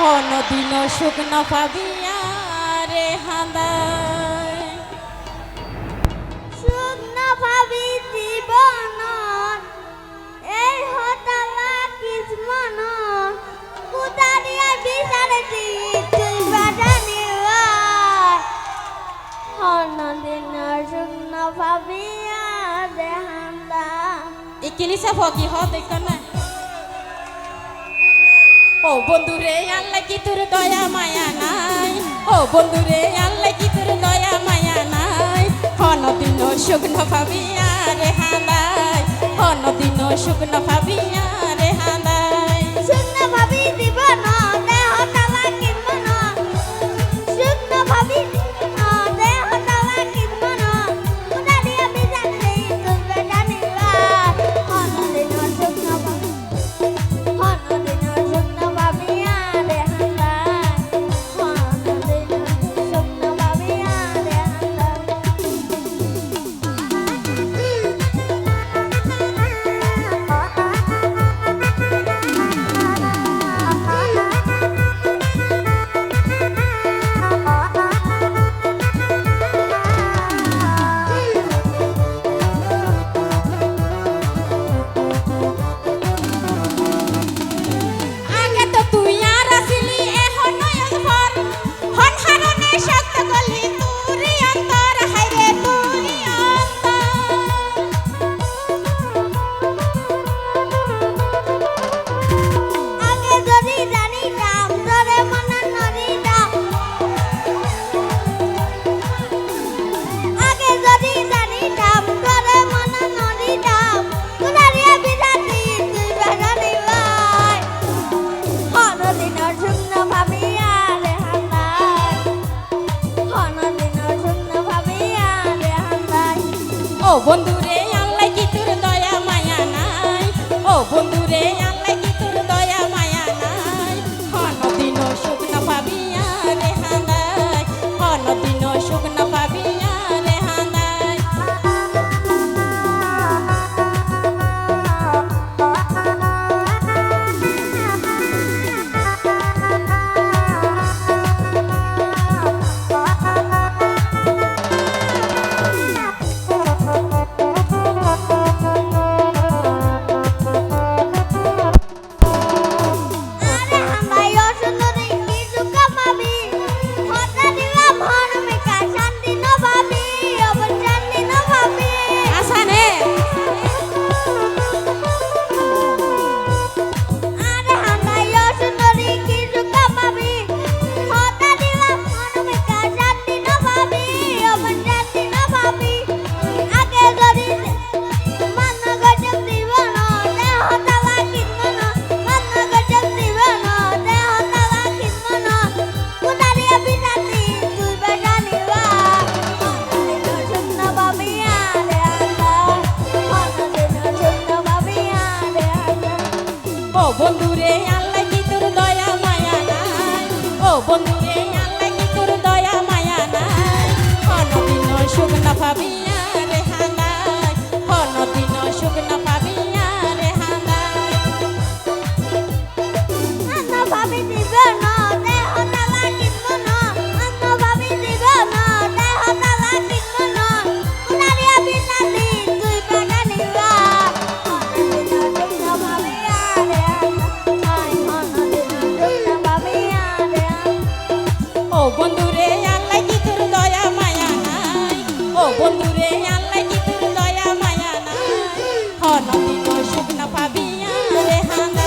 কোনদিন সুখ না পাবিয়া রে হাঁদা সুখ না পাবি জীবন এই হতালা কিসমন কুদারিয়া বিচার তুই বাজানি কোনদিন সুখ না পাবিয়া রে হাঁদা ইকিনি সব হত না ও বন্ধু রে আল্লাহ কি তোর দয়া, মায়া নাই? ও বন্ধু রে আল্লাহ কি তোর দয়া, মায়া নাই? অনদিন শুকনো ভাবিয়া রে হালাই। অনদিন শুকনো ভাবিয়া রে হালাই। বন্ধু বন্ধুকে আল্লাহ কি করুন দয়া মায়া নাই? কোনদিন সুখ না ভাবি বন্ধুরে আল্লাহ কি তোর দয়া মায়া নাই হন বিন সুখ না পাবি রে হানা।